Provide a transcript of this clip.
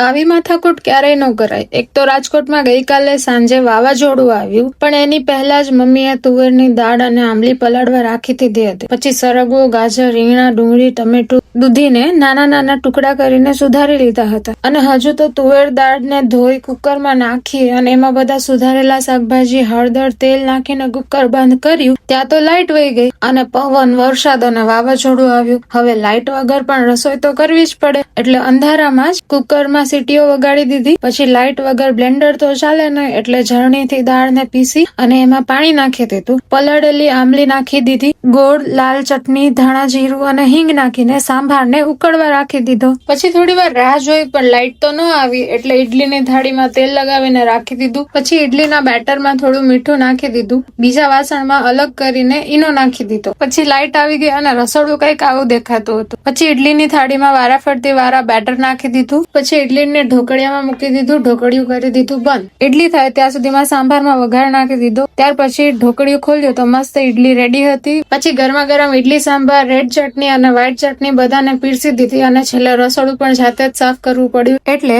આવી માથાકૂટ ક્યારેય ન કરાય. એક તો રાજકોટમાં ગઈકાલે સાંજે વાવાઝોડું આવ્યું, પણ એની પહેલા જ મમ્મીએ તુવેરની દાળ અને આંબલી પલાળવા રાખી દીધી હતી. પછી સરગવો, ગાજર, રીંગણા, ડુંગળી, ટમેટું દૂધીને નાના નાના ટુકડા કરીને સુધારી લીધા હતા. અને હજુ તો તુવેર દાળને ધોઈ કુકરમાં નાખી અને એમાં બધા સુધારેલા શાકભાજી, હળદર, તેલ નાખીને કુકર બંધ કર્યું, ત્યાં તો લાઇટ વહી ગઈ. અને પવન, વરસાદ અને વાવાઝોડું આવ્યું. હવે લાઇટ વગર પણ રસોઈ તો કરવી જ પડે. એટલે અંધારામાં જ કુકરમાં સીટીઓ વગાડી દીધી. પછી લાઇટ વગર બ્લેન્ડર તો ચાલે નહીં, એટલે ઝરણીથી દાળને પીસી અને એમાં પાણી નાખી દીધું. પલળેલી આંબલી નાખી દીધી. ગોળ, લાલ ચટણી, ધાણા જીરું અને હિંગ નાખીને સાંભારને ઉકળવા રાખી દીધો. પછી થોડી વાર રાહ જોઈ, પણ લાઇટ તો ન આવી, એટલે ઈડલીની થાળીમાં તેલ લગાવીને રાખી દીધું. પછી ઇડલીના બેટરમાં થોડું મીઠું નાખી દીધું. બીજા વાસણમાં અલગ કરીને ઈનો નાખી દીધો. પછી લાઇટ આવી ગઈ અને રસોડું કંઈક આવું દેખાતું હતું. પછી ઇડલીની થાળીમાં વારાફરતી વારા બેટર નાખી દીધું. પછી ઇડલીને ઢોકળિયામાં મૂકી દીધું, ઢોકળિયું કરી દીધું બંધ. ઇડલી થાય ત્યાં સુધીમાં સાંભારમાં વઘાર નાખી દીધો. ત્યાર પછી ઢોકળિયું ખોલ્યું તો મસ્ત ઇડલી રેડી હતી. પછી ગરમા ગરમ ઇડલી સાંભાર રેડ ચટણી અને વ્હાઈટ ચટણી બધાને પીરસી દીધી અને છેલ્લે રસોડું પણ જાતે જ સાફ કરવું પડ્યું. એટલે